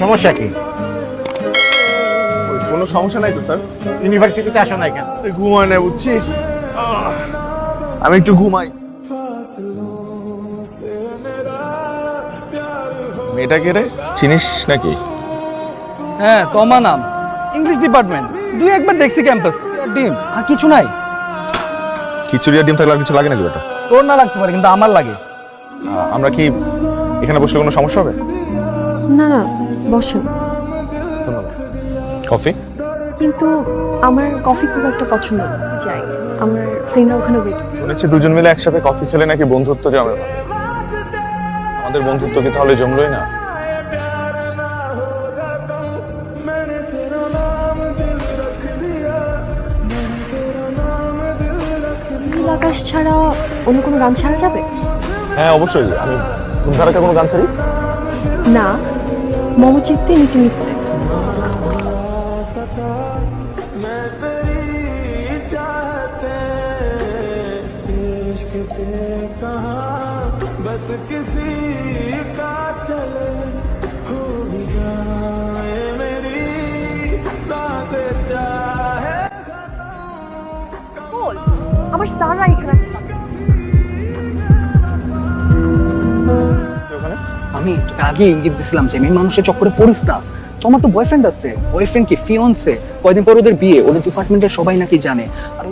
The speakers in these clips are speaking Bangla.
সমস্যা কি? কোনো সমস্যা নাই তো স্যার? ইউনিভার্সিটিতে আসো নাই কেন? তুই ঘুমায় না বুঝছিস? আমি একটু ঘুমাই। মেয়েটাকে রে? চিনিস নাকি? হ্যাঁ তমা নাম? ইংলিশ ডিপার্টমেন্ট দুই একবার দেখছি ক্যাম্পাস ডিম আর কিছু নাই। খিচুড়ি আর ডিম থাকলে আর কিছু লাগে নাকি বেটা? তোর না লাগতে পারে কিন্তু আমার লাগে। আমরা কি এখানে বসলে কোনো সমস্যা হবে? না না বসেন ধন্যবাদ। কফি? কিন্তু আমার কফি খুব একটা পছন্দ না। যাই। আমার ফ্রেন্ডরা ওখানে ওয়েট শুনেছি দুজন মিলে একসাথে কফি খেলে নাকি বন্ধুত্ব জমে ভালো। আমাদের বন্ধুত্ব কি তাহলে জমলোই না? নীল আকাশ ছাড়া অন্য কোনো গান ছাড়া যাবে? হ্যাঁ অবশ্যই। আমি ধারাকে কোনো গান ছাড়ি? না মম চিত্তে নীতি মিথ্যে আমার স্যাররা এখানে আছে। আমি তোকে আগে ইঙ্গিত দিছিলাম যে মেয়ে মানুষের চক্করে পড়িস না। তোমার তো বয়ফ্রেন্ড আছে বয়ফ্রেন্ড কি ফিয়ন্সে কয়দিন পর ওদের বিয়ে, ওদের ডিপার্টমেন্টের সবাই নাকি জানে। আর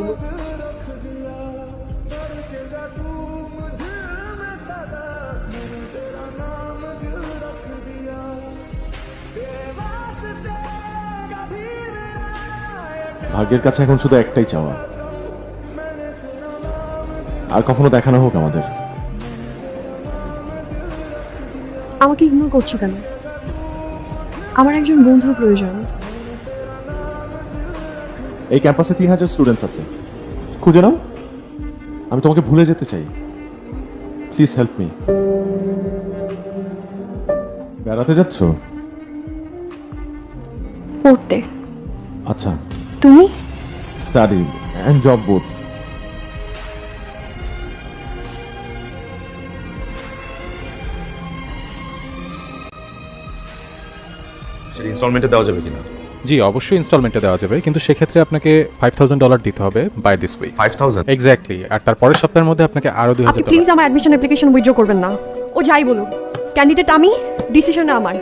ভাগ্যের কাছে এখন শুধু একটাই চাওয়া। আর কখনো দেখানো হোক আমাদের। আমাকে ইগনোর করছ কেন? আমার একজন বন্ধুর প্রয়োজন। এই ক্যাম্পাসে তিন হাজার স্টুডেন্টস আছে। খুঁজে নাও। আমি তোমাকে ভুলে যেতে চাই। প্লিজ হেল্প মি বেড়াতে যাচ্ছ? পড়তে। আচ্ছা। তুমি? স্টাডি অ্যান্ড জব বোথ সেটা ইনস্টলমেন্টে দেওয়া যাবে কিনা? জি অবশ্যই ইনস্টলমেন্টে দেওয়া যাবে কিন্তু সেক্ষেত্রে আপনাকে ফাইভ থাউজেন্ড ডলার দিতে হবে by this week five thousand exactly আর তার পরের সপ্তাহের মধ্যে আপনাকে আরও দুই হাজার প্লিজ আমার অ্যাডমিশন অ্যাপ্লিকেশন উইথড্র করবেন না। ও যাই বলুক ক্যান্ডিডেট আমি ডিসিশন আমার।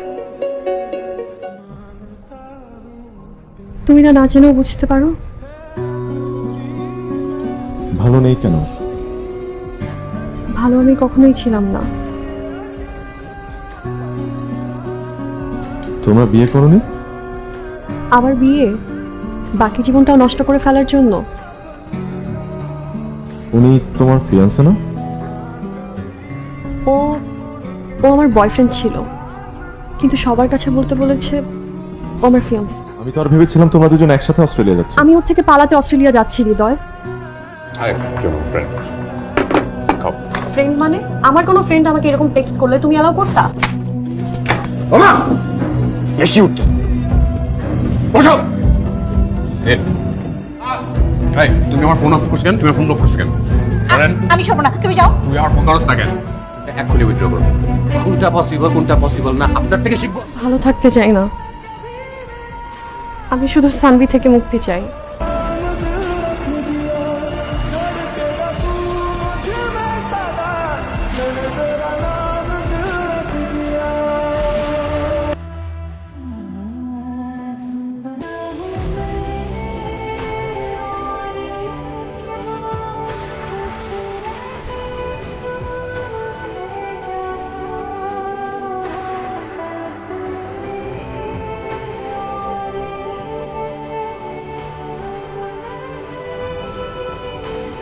তুমি না না জেনেও বুঝতে পারো? ভালো নেই কেন? ভালো আমি কখনোই ছিলাম না। তোমরা বিয়ে করনি? আমার বিয়ে বাকি জীবনটাও নষ্ট করে ফেলার জন্য। উনি তোমার ফিয়ান্সে না? ও ও আমার বয়ফ্রেন্ড ছিল। কিন্তু সবার কাছে বলতে বলেছে ও আমার ফিয়ান্স আমি তো আর ভেবেছিলাম তোমরা দুজন একসাথে অস্ট্রেলিয়া যাচ্ছ। আমি ওর থেকে পালাতে অস্ট্রেলিয়া যাচ্ছি হৃদয়। ফ্রেন্ড মানে? আমার কোনো ফ্রেন্ড আমাকে এরকম টেক্সট করলে তুমি অ্যালাউ করতা? ওমা! বেশি উঠতে বসো। তুমি আমার ফোন অফ করছ কেন? তুমি ফোন অফ করছ কেন? শোনেন আমি সরবো না তুমি যাও। তুমি আমার ফোন করছ না কেন? এক্ষুনি উইথড্র করো। কোনটা পসিবল কোনটা পসিবল না? আপনার থেকে শিখব। ভালো থাকতে চাই না। আমি শুধু সানভি থেকে মুক্তি চাই।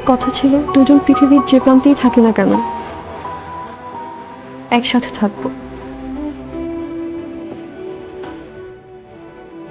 কথা ছিল দুজন পৃথিবীর যে প্রান্তেই থাকি না কেন একসাথে থাকব।